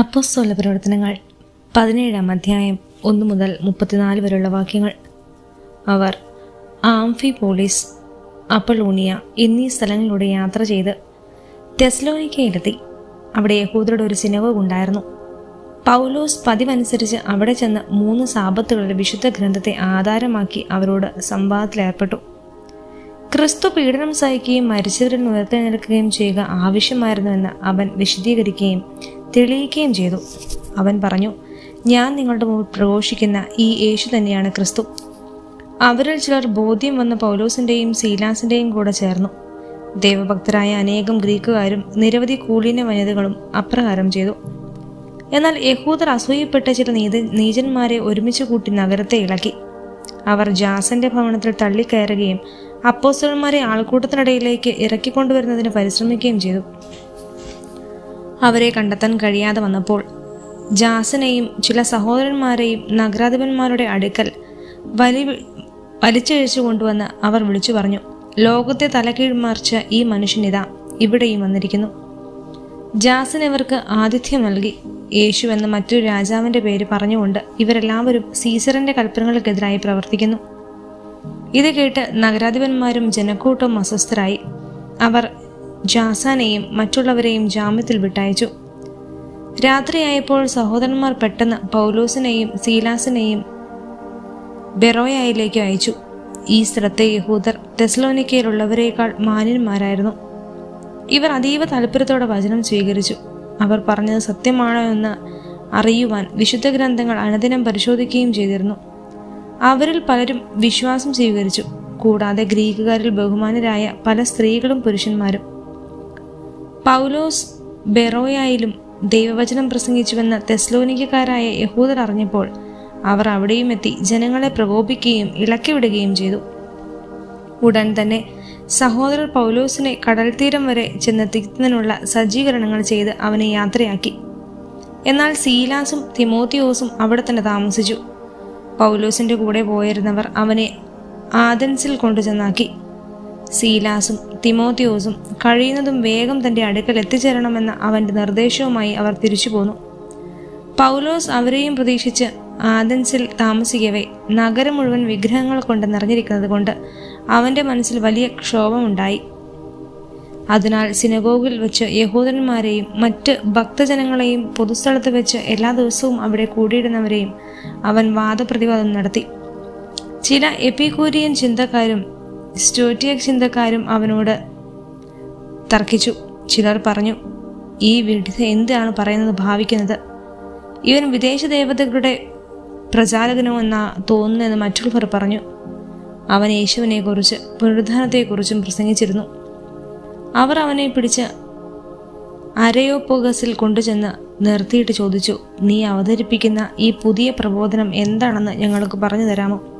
അപ്പോസ്തോല പ്രവർത്തനങ്ങൾ പതിനേഴാം അധ്യായം ഒന്ന് മുതൽ മുപ്പത്തിനാല് വരെയുള്ള വാക്യങ്ങൾ. അവർ ആംഫി പോളിസ് അപ്പളോണിയ എന്നീ സ്ഥലങ്ങളിലൂടെ യാത്ര ചെയ്ത് ടെസ്ലോനിക്കയിലെത്തി അവിടെ യഹൂദരുടെ ഒരു സിനഗോഗ് ഉണ്ടായിരുന്നു. പൗലോസ് പതിവനുസരിച്ച് അവിടെ ചെന്ന് മൂന്ന് സാപത്തുകളുടെ വിശുദ്ധ ഗ്രന്ഥത്തെ ആധാരമാക്കി അവരോട് സംവാദത്തിലേർപ്പെട്ടു ക്രിസ്തു പീഡനം സഹിക്കുകയും മരിച്ചവരിൽ ഉയർത്തെഴുന്നേൽക്കുകയും ചെയ്യുക ആവശ്യമായിരുന്നുവെന്ന് അവൻ വിശദീകരിക്കുകയും തെളിയിക്കുകയും ചെയ്തു. അവൻ പറഞ്ഞു ഞാൻ നിങ്ങളുടെ മുമ്പിൽ പ്രഘോഷിക്കുന്ന ഈ യേശു തന്നെയാണ് ക്രിസ്തു. അവരിൽ ചിലർ ബോധ്യം വന്ന പൗലോസിന്റെയും സീലാസിന്റെയും കൂടെ ചേർന്നു. ദൈവഭക്തരായ അനേകം ഗ്രീക്കുകാരും നിരവധി കൂലീന വനിതകളും അപ്രകാരം ചെയ്തു. എന്നാൽ യഹൂദർ അസൂയപ്പെട്ട ചില നീത നീചന്മാരെ ഒരുമിച്ച് കൂട്ടി നഗരത്തെ ഇളക്കി. അവർ ജാസന്റെ ഭവനത്തിൽ തള്ളിക്കയറുകയും അപ്പോസ്റ്റലന്മാരെ ആൾക്കൂട്ടത്തിനിടയിലേക്ക് ഇറക്കിക്കൊണ്ടുവരുന്നതിന് പരിശ്രമിക്കുകയും ചെയ്തു. അവരെ കണ്ടെത്താൻ കഴിയാതെ വന്നപ്പോൾ ജാസനെയും ചില സഹോദരന്മാരെയും നഗരാധിപന്മാരുടെ അടുക്കൽ വലി വലിച്ചിഴച്ചു കൊണ്ടുവന്ന് അവർ വിളിച്ചു പറഞ്ഞു ലോകത്തെ തലകീഴ്മറിച്ച ഈ മനുഷ്യനിതാ ഇവിടെയും വന്നിരിക്കുന്നു. ജാസൻ ഇവർക്ക് ആതിഥ്യം നൽകി. യേശു എന്ന മറ്റൊരു രാജാവിന്റെ പേര് പറഞ്ഞുകൊണ്ട് ഇവരെല്ലാവരും സീസറിന്റെ കൽപ്പനകൾക്കെതിരായി പ്രവർത്തിക്കുന്നു. ഇത് കേട്ട് നഗരാധിപന്മാരും ജനക്കൂട്ടവും അസ്വസ്ഥരായി. അവർ ജാസാനെയും മറ്റുള്ളവരെയും ജാമ്യത്തിൽ വിട്ടയച്ചു. രാത്രിയായപ്പോൾ സഹോദരന്മാർ പെട്ടെന്ന് പൗലോസിനെയും സീലാസിനെയും ബെറോയായിലേക്ക് അയച്ചു. ഈ സ്ഥലത്തെ യഹൂദർ തെസ്ലോനിക്കയിലുള്ളവരെക്കാൾ മാന്യന്മാരായിരുന്നു. ഇവർ അതീവ താല്പര്യത്തോടെ വചനം സ്വീകരിച്ചു. അവർ പറഞ്ഞത് സത്യമാണോ എന്ന് അറിയുവാൻ വിശുദ്ധ ഗ്രന്ഥങ്ങൾ അനുദിനം പരിശോധിക്കുകയും ചെയ്തിരുന്നു. അവരിൽ പലരും വിശ്വാസം സ്വീകരിച്ചു. കൂടാതെ ഗ്രീക്കുകാരിൽ ബഹുമാനരായ പല സ്ത്രീകളും പുരുഷന്മാരും. പൗലോസ് ബെറോയായിലും ദൈവവചനം പ്രസംഗിച്ചുവെന്ന് തെസ്ലോനിക്കാരായ യഹൂദർ അറിഞ്ഞപ്പോൾ അവർ അവിടെയും എത്തി ജനങ്ങളെ പ്രകോപിക്കുകയും ഇളക്കിവിടുകയും ചെയ്തു. ഉടൻ തന്നെ സഹോദരർ പൗലോസിനെ കടൽത്തീരം തീരം വരെ ചെന്നെത്തിക്കുന്നതിനുള്ള സജ്ജീകരണങ്ങൾ ചെയ്ത് അവനെ യാത്രയാക്കി. എന്നാൽ സീലാസും തിമോത്തിയോസും അവിടെ തന്നെ താമസിച്ചു. പൗലോസിന്റെ കൂടെ പോയിരുന്നവർ അവനെ ആദൻസിൽ കൊണ്ടുചെന്നാക്കി. സീലാസും തിമോത്തിയോസും കഴിയുന്നതും വേഗം തന്റെ അടുക്കൽ എത്തിച്ചേരണമെന്ന അവന്റെ നിർദ്ദേശവുമായി അവർ തിരിച്ചു പോന്നു. പൗലോസ് അവരെയും പ്രതീക്ഷിച്ച് ആദൻസിൽ താമസിക്കവേ നഗരം മുഴുവൻ വിഗ്രഹങ്ങൾ കൊണ്ട് നിറഞ്ഞിരിക്കുന്നത് കൊണ്ട് അവന്റെ മനസ്സിൽ വലിയ ക്ഷോഭമുണ്ടായി. അതിനാൽ സിനഗോഗിൽ വെച്ച് യഹൂദന്മാരെയും മറ്റ് ഭക്തജനങ്ങളെയും പൊതുസ്ഥലത്ത് വെച്ച് എല്ലാ ദിവസവും അവിടെ കൂടിയിടുന്നവരെയും അവൻ വാദപ്രതിവാദം നടത്തി. ചില എപ്പിക്കൂരിയൻ ചിന്തക്കാരും സ്റ്റോറ്റിയക് ചിന്തക്കാരും അവനോട് തർക്കിച്ചു. ചിലർ പറഞ്ഞു ഈ വിധി എന്താണ് പറയുന്നത് ഭാവിക്കുന്നത്? ഇവൻ വിദേശ ദേവതകളുടെ പ്രചാരകനോ എന്നാ തോന്നുന്നതെന്ന് മറ്റുള്ളവർ പറഞ്ഞു. അവൻ യേശുവിനെക്കുറിച്ച് പുനരുദ്ധാനത്തെക്കുറിച്ചും പ്രസംഗിച്ചിരുന്നു. അവർ അവനെ പിടിച്ച് അരയോപ്പൊഗസിൽ കൊണ്ടുചെന്ന് നിർത്തിയിട്ട് ചോദിച്ചു നീ അവതരിപ്പിക്കുന്ന ഈ പുതിയ പ്രബോധനം എന്താണെന്ന് ഞങ്ങൾക്ക് പറഞ്ഞു തരാമോ?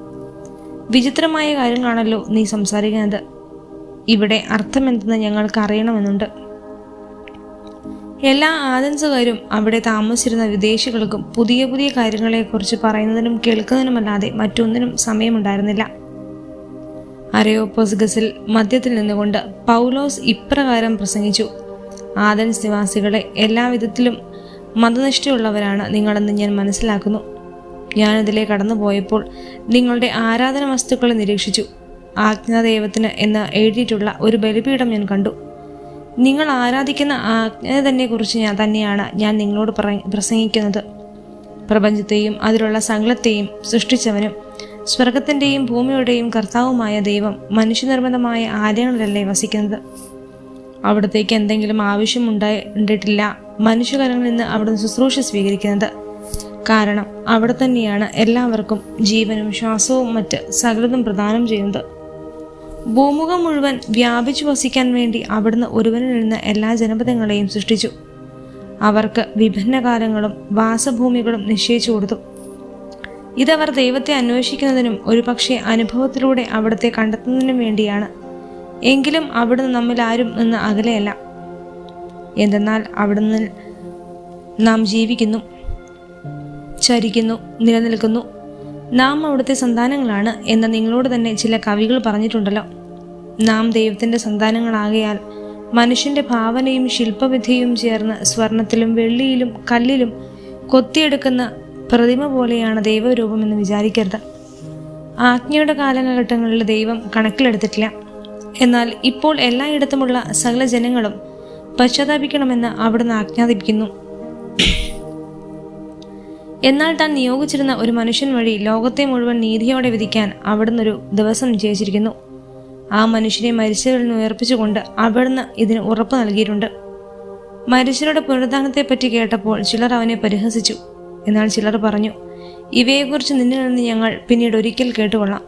വിചിത്രമായ കാര്യങ്ങളാണല്ലോ നീ സംസാരിക്കുന്നത്. ഇവിടെ അർത്ഥമെന്തെന്ന് ഞങ്ങൾക്ക് അറിയണമെന്നുണ്ട്. എല്ലാ ആദൻസുകാരും അവിടെ താമസിച്ചിരുന്ന വിദേശികൾക്കും പുതിയ പുതിയ കാര്യങ്ങളെക്കുറിച്ച് പറയുന്നതിനും കേൾക്കുന്നതിനുമല്ലാതെ മറ്റൊന്നിനും സമയമുണ്ടായിരുന്നില്ല. അരയോപ്പോസ്ഗസിൽ മധ്യത്തിൽ നിന്നുകൊണ്ട് പൗലോസ് ഇപ്രകാരം പ്രസംഗിച്ചു. ആദൻസ് നിവാസികളെ എല്ലാവിധത്തിലും മതനിഷ്ഠയുള്ളവരാണ് നിങ്ങളെന്ന് ഞാൻ മനസ്സിലാക്കുന്നു. ഞാനതിലെ കടന്നു പോയപ്പോൾ നിങ്ങളുടെ ആരാധന വസ്തുക്കളെ നിരീക്ഷിച്ചു. ആജ്ഞാദൈവത്തിന് എന്ന് എഴുതിയിട്ടുള്ള ഒരു ബലിപീഠം ഞാൻ കണ്ടു. നിങ്ങൾ ആരാധിക്കുന്ന ആജ്ഞ തന്നെ കുറിച്ച് ഞാൻ തന്നെയാണ് ഞാൻ നിങ്ങളോട് പ്രസംഗിക്കുന്നത്. പ്രപഞ്ചത്തെയും അതിലുള്ള സകലത്തെയും സൃഷ്ടിച്ചവനും സ്വർഗത്തിന്റെയും ഭൂമിയുടെയും കർത്താവുമായ ദൈവം മനുഷ്യനിർമ്മിതമായ ആലയങ്ങളിലല്ലേ വസിക്കുന്നത്. അവിടത്തേക്ക് എന്തെങ്കിലും ആവശ്യമുണ്ടായിട്ടില്ല മനുഷ്യകരങ്ങളിൽ നിന്ന് അവിടുന്ന് ശുശ്രൂഷ സ്വീകരിക്കുന്നത്. കാരണം അവിടെ തന്നെയാണ് എല്ലാവർക്കും ജീവനും ശ്വാസവും മറ്റ് സകലതും പ്രദാനം ചെയ്യുന്നത്. ഭൂമുഖം മുഴുവൻ വ്യാപിച്ചു വസിക്കാൻ വേണ്ടി അവിടുന്ന് ഒരുവനിൽ നിന്ന് എല്ലാ ജനപദങ്ങളെയും സൃഷ്ടിച്ചു. അവർക്ക് വിഭിന്ന കാലങ്ങളും വാസഭൂമികളും നിശ്ചയിച്ചു കൊടുത്തു. ഇതവർ ദൈവത്തെ അന്വേഷിക്കുന്നതിനും ഒരുപക്ഷെ അനുഭവത്തിലൂടെ അവിടുത്തെ കണ്ടെത്തുന്നതിനും വേണ്ടിയാണ്. എങ്കിലും അവിടുന്ന് നമ്മിൽ ആരും നിന്ന് അകലെയല്ല. എന്തെന്നാൽ അവിടുന്ന് നാം ജീവിക്കുന്നു. ചരിക്കുന്നു നിലനിൽക്കുന്നു. നാം അവിടുത്തെ സന്താനങ്ങളാണ് എന്ന് നിങ്ങളോട് തന്നെ ചില കവികൾ പറഞ്ഞിട്ടുണ്ടല്ലോ. നാം ദൈവത്തിന്റെ സന്താനങ്ങളാകയാൽ മനുഷ്യന്റെ ഭാവനയും ശില്പവിധിയും ചേർന്ന് സ്വർണത്തിലും വെള്ളിയിലും കല്ലിലും കൊത്തിയെടുക്കുന്ന പ്രതിമ പോലെയാണ് ദൈവരൂപമെന്ന് വിചാരിക്കരുത്. ആജ്ഞയുടെ കാലഘട്ടങ്ങളിൽ ദൈവം കണക്കിലെടുത്തിട്ടില്ല. എന്നാൽ ഇപ്പോൾ എല്ലായിടത്തുമുള്ള സകല ജനങ്ങളും പശ്ചാത്താപിക്കണമെന്ന് അവിടുന്ന് ആജ്ഞാപിക്കുന്നു. എന്നാൽ താൻ നിയോഗിച്ചിരുന്ന ഒരു മനുഷ്യൻ വഴി ലോകത്തെ മുഴുവൻ നീതിയോടെ വിധിക്കാൻ അവിടുന്ന് ഒരു ദിവസം നിശ്ചയിച്ചിരിക്കുന്നു ആ മനുഷ്യനെ മരിച്ചവരിൽ നിന്ന് ഉയർപ്പിച്ചുകൊണ്ട് അവിടുന്ന് ഇതിന് ഉറപ്പ് നൽകിയിട്ടുണ്ട്. മരിച്ചവരുടെ പുനരുദ്ധാനത്തെപ്പറ്റി കേട്ടപ്പോൾ ചിലർ അവനെ പരിഹസിച്ചു. എന്നാൽ ചിലർ പറഞ്ഞു ഇവയെക്കുറിച്ച് നിന്നിൽ നിന്ന് ഞങ്ങൾ പിന്നീട് ഒരിക്കൽ കേട്ടുകൊള്ളാം.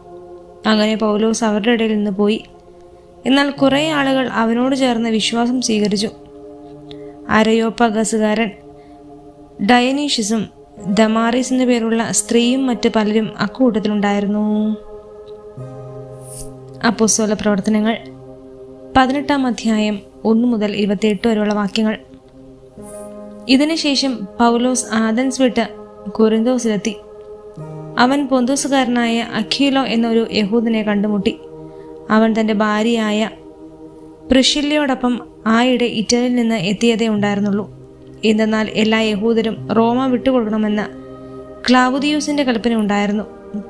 അങ്ങനെ പൗലോസ് അവരുടെ ഇടയിൽ നിന്ന് പോയി. എന്നാൽ കുറേ ആളുകൾ അവനോട് ചേർന്ന് വിശ്വാസം സ്വീകരിച്ചു. അരയോപ്പഗസുകാരൻ ഡയനീഷ്യസും ദമാറിസ് എന്നു പേരുള്ള സ്ത്രീയും മറ്റ് പലരും അക്കൂട്ടത്തിലുണ്ടായിരുന്നു. അപ്പോസോല പ്രവർത്തനങ്ങൾ പതിനെട്ടാം അധ്യായം ഒന്നു മുതൽ ഇരുപത്തിയെട്ട് വരെയുള്ള വാക്യങ്ങൾ. ഇതിനുശേഷം പൗലോസ് ആദൻസ് വിട്ട് കുറിന്തോസിലെത്തി അവൻ പൊന്തോസുകാരനായ അഖീലോ എന്നൊരു യഹൂദനെ കണ്ടുമുട്ടി. അവൻ തന്റെ ഭാര്യയായ പ്രിഷില്ലയോടൊപ്പം ആയിടെ ഇറ്റലിയിൽ നിന്ന് എത്തിയതേ ഉണ്ടായിരുന്നുള്ളൂ. എന്തെന്നാൽ എല്ലാ യഹൂദരും റോമ വിട്ടുകൊടുക്കണമെന്ന് ക്ലാവുദിയൂസിന്റെ കൽപ്പന ഉണ്ടായിരുന്നു.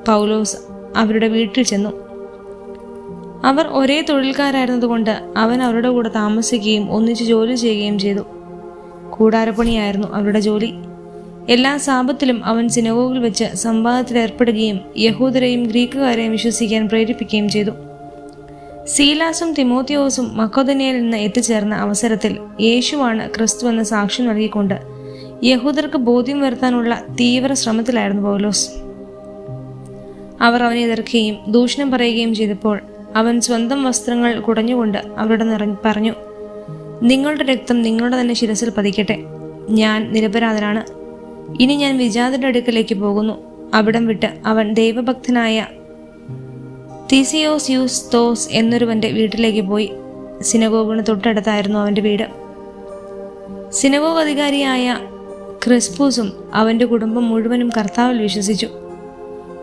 പൗലോസ് അവരുടെ വീട്ടിൽ ചെന്നു. അവർ ഒരേ തൊഴിൽക്കാരായിരുന്നതുകൊണ്ട് അവൻ അവരുടെ കൂടെ താമസിക്കുകയും ഒന്നിച്ച് ജോലി ചെയ്യുകയും ചെയ്തു. കൂടാരപ്പണിയായിരുന്നു അവരുടെ ജോലി. എല്ലാ സാപത്തിലും അവൻ സിനഗോഗിൽ വെച്ച് സംവാദത്തിൽ ഏർപ്പെടുകയും യഹൂദരെയും ഗ്രീക്കുകാരെയും വിശ്വസിക്കാൻ പ്രേരിപ്പിക്കുകയും ചെയ്തു. സീലാസും തിമോത്തിയോസും മക്കോദനിയിൽ നിന്ന് എത്തിച്ചേർന്ന അവസരത്തിൽ യേശുവാണ് ക്രിസ്തു എന്ന സാക്ഷ്യം നൽകിക്കൊണ്ട് യഹൂദർക്ക് ബോധ്യം വരുത്താനുള്ള തീവ്ര ശ്രമത്തിലായിരുന്നു പൗലോസ്. അവർ അവനെ എതിർക്കുകയും ദൂഷണം പറയുകയും ചെയ്തപ്പോൾ അവൻ സ്വന്തം വസ്ത്രങ്ങൾ കുടഞ്ഞുകൊണ്ട് അവരുടെ നിറഞ്ഞു പറഞ്ഞു നിങ്ങളുടെ രക്തം നിങ്ങളുടെ തന്നെ ശിരസിൽ പതിക്കട്ടെ. ഞാൻ നിരപരാധനാണ്. ഇനി ഞാൻ വിജാതിന്റെ അടുക്കലേക്ക് പോകുന്നു. അവിടം വിട്ട് അവൻ ദൈവഭക്തനായ തീസിയോസ് യൂസ് തോസ് എന്നൊരുവന്റെ വീട്ടിലേക്ക് പോയി സിനഗോഗിന് തൊട്ടടുത്തായിരുന്നു അവന്റെ വീട്. സിനഗോഗ് അധികാരിയായ ക്രിസ്പൂസും അവന്റെ കുടുംബം മുഴുവനും കർത്താവിൽ വിശ്വസിച്ചു.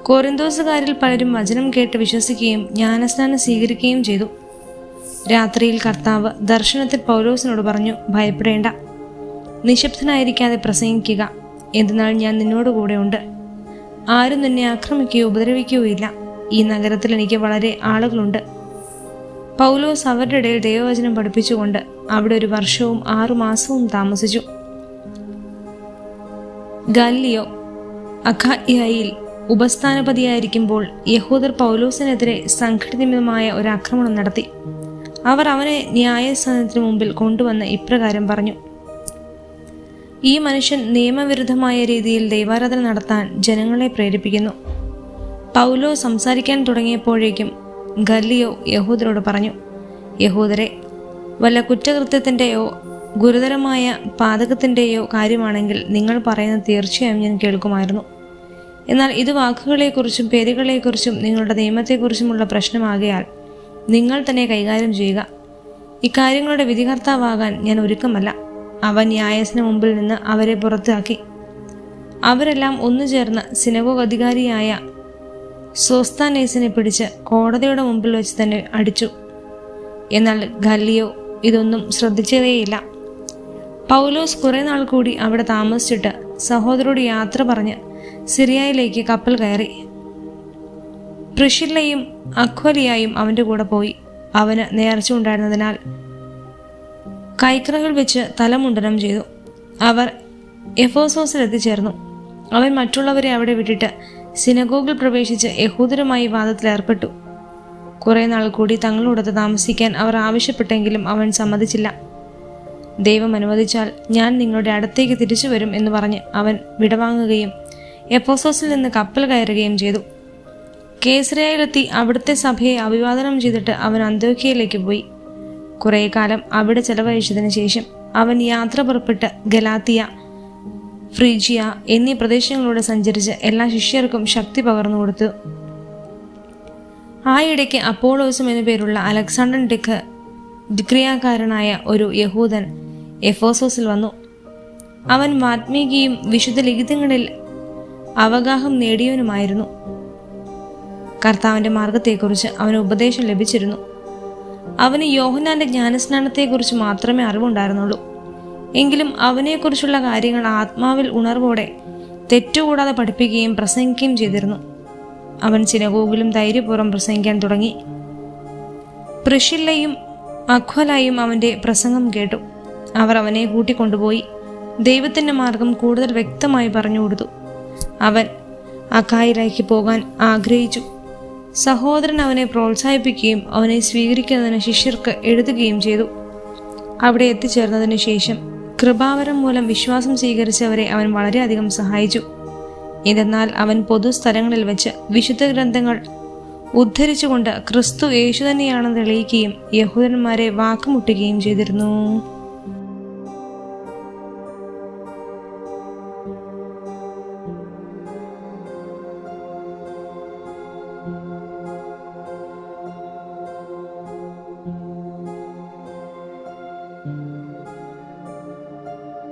കോറിന്തോസുകാരിൽ പലരും വചനം കേട്ട് വിശ്വസിക്കുകയും ജ്ഞാനസ്നാനം സ്വീകരിക്കുകയും ചെയ്തു. രാത്രിയിൽ കർത്താവ് ദർശനത്തിൽ പൗലോസിനോട് പറഞ്ഞു ഭയപ്പെടേണ്ട. നിശബ്ദനായിരിക്കാതെ പ്രസംഗിക്കുക. എന്തെന്നാൽ ഞാൻ നിന്നോട് ഉണ്ട് ആരും നിന്നെ ആക്രമിക്കുകയോ ഉപദ്രവിക്കുകയോ ഇല്ല ഈ നഗരത്തിൽ എനിക്ക് വളരെ ആളുകളുണ്ട്. പൗലോസ് അവരുടെ ഇടയിൽ ദൈവവചനം പഠിപ്പിച്ചുകൊണ്ട് അവിടെ ഒരു വർഷവും ആറു മാസവും താമസിച്ചു. ഗല്ലിയോ അഖായിയിൽ ഉപസ്ഥാനപതിയായിരിക്കുമ്പോൾ യഹൂദർ പൗലോസിനെതിരെ സംഘടിതമായ ഒരു ആക്രമണം നടത്തി. അവർ അവനെ ന്യായസ്ഥാനത്തിന് മുമ്പിൽ കൊണ്ടുവന്ന് ഇപ്രകാരം പറഞ്ഞു ഈ മനുഷ്യൻ നിയമവിരുദ്ധമായ രീതിയിൽ ദൈവാരാധന നടത്താൻ ജനങ്ങളെ പ്രേരിപ്പിക്കുന്നു. പൗലോ സംസാരിക്കാൻ തുടങ്ങിയപ്പോഴേക്കും ഗല്ലിയോ യഹൂദരോട് പറഞ്ഞു യഹൂദരെ വല്ല കുറ്റകൃത്യത്തിന്റെയോ ഗുരുതരമായ പാതകത്തിന്റെയോ കാര്യമാണെങ്കിൽ നിങ്ങൾ പറയുന്നത് തീർച്ചയായും ഞാൻ കേൾക്കുമായിരുന്നു. എന്നാൽ ഇത് വാക്കുകളെക്കുറിച്ചും പേരുകളെക്കുറിച്ചും നിങ്ങളുടെ നിയമത്തെക്കുറിച്ചുമുള്ള പ്രശ്നമാകയാൽ നിങ്ങൾ തന്നെ കൈകാര്യം ചെയ്യുക. ഇക്കാര്യങ്ങളുടെ വിധികർത്താവാകാൻ ഞാൻ ഒരുക്കമല്ല. അവൻ ന്യായസിന് മുമ്പിൽ നിന്ന് അവരെ പുറത്താക്കി. അവരെല്ലാം ഒന്നു ചേർന്ന് സിനഗോഗ് അധികാരിയായ സോസ്താനേസിനെ പിടിച്ച് കോടതിയുടെ മുമ്പിൽ വെച്ച് തന്നെ അടിച്ചു. എന്നാൽ ഗല്ലിയോ ഇതൊന്നും ശ്രദ്ധിച്ചതേയില്ല. പൗലോസ് കുറേ നാൾ കൂടി അവിടെ താമസിച്ചിട്ട് സഹോദരോട് യാത്ര പറഞ്ഞ് സിറിയയിലേക്ക് കപ്പൽ കയറി. പ്രിഷില്ലയും അക്വലിയായും അവന്റെ കൂടെ പോയി. അവന് നേർച്ച ഉണ്ടായിരുന്നതിനാൽ വെച്ച് തലമുണ്ടനം ചെയ്തു. അവർ എഫോസോസിൽ എത്തിച്ചേർന്നു അവൻ മറ്റുള്ളവരെ അവിടെ വിട്ടിട്ട് സിനഗോഗിൽ പ്രവേശിച്ച് യഹൂദരുമായി വാദത്തിലേർപ്പെട്ടു കുറേ നാൾ കൂടി തങ്ങളോടൊത്ത് താമസിക്കാൻ അവർ ആവശ്യപ്പെട്ടെങ്കിലും അവൻ സമ്മതിച്ചില്ല. ദൈവം അനുവദിച്ചാൽ ഞാൻ നിങ്ങളുടെ അടുത്തേക്ക് തിരിച്ചു വരും എന്ന് പറഞ്ഞ് അവൻ വിടവാങ്ങുകയും എഫോസോസിൽ നിന്ന് കപ്പൽ കയറുകയും ചെയ്തു. കേസരയിലെത്തി അവിടുത്തെ സഭയെ അഭിവാദനം ചെയ്തിട്ട് അവൻ അന്തോക്കിയയിലേക്ക് പോയി. കുറേ കാലം അവിടെ ചെലവഴിച്ചതിന് ശേഷം അവൻ യാത്ര പുറപ്പെട്ട് ഗലാത്തിയ ഫ്രീജിയ എന്നീ പ്രദേശങ്ങളിലൂടെ സഞ്ചരിച്ച് എല്ലാ ശിഷ്യർക്കും ശക്തി പകർന്നു കൊടുത്തു. ആ ഇടയ്ക്ക് അപ്പോളോസും എന്നു പേരുള്ള അലക്സാണ്ടർ ഡിക്ക് ഡിക്രിയാക്കാരനായ ഒരു യഹൂദൻ എഫോസോസിൽ വന്നു. അവൻ വാത്മീകിയും വിശുദ്ധ ലിഖിതങ്ങളിൽ അവഗാഹം നേടിയവനുമായിരുന്നു. കർത്താവിന്റെ മാർഗത്തെക്കുറിച്ച് അവന് ഉപദേശം ലഭിച്ചിരുന്നു. അവന് യോഹനാന്റെ ജ്ഞാനസ്നാനത്തെക്കുറിച്ച് മാത്രമേ അറിവുണ്ടായിരുന്നുള്ളൂ. എങ്കിലും അവനെക്കുറിച്ചുള്ള കാര്യങ്ങൾ ആത്മാവിൽ ഉണർവോടെ തെറ്റുകൂടാതെ പഠിപ്പിക്കുകയും പ്രസംഗിക്കുകയും ചെയ്തിരുന്നു. അവൻ സിനഗോഗിലും ധൈര്യപൂർവം പ്രസംഗിക്കാൻ തുടങ്ങി. പ്രിഷില്ലയും അഖ്വലായും അവന്റെ പ്രസംഗം കേട്ടു. അവർ അവനെ കൂട്ടിക്കൊണ്ടുപോയി ദൈവത്തിന്റെ മാർഗം കൂടുതൽ വ്യക്തമായി പറഞ്ഞു കൊടുത്തു. അവൻ അക്കായിലേക്ക് പോകാൻ ആഗ്രഹിച്ചു. സഹോദരൻ അവനെ പ്രോത്സാഹിപ്പിക്കുകയും അവനെ സ്വീകരിക്കുന്നതിന് ശിഷ്യർക്ക് എഴുതുകയും ചെയ്തു. അവിടെ എത്തിച്ചേർന്നതിന് ശേഷം കൃപാവരം മൂലം വിശ്വാസം സ്വീകരിച്ചവരെ അവൻ വളരെയധികം സഹായിച്ചു. എന്തെന്നാൽ അവൻ പൊതുസ്ഥലങ്ങളിൽ വെച്ച് വിശുദ്ധ ഗ്രന്ഥങ്ങൾ ഉദ്ധരിച്ചുകൊണ്ട് ക്രിസ്തു യേശു തന്നെയാണെന്ന് തെളിയിക്കുകയും യഹൂദന്മാരെ വാക്കുമുട്ടുകയും ചെയ്തിരുന്നു.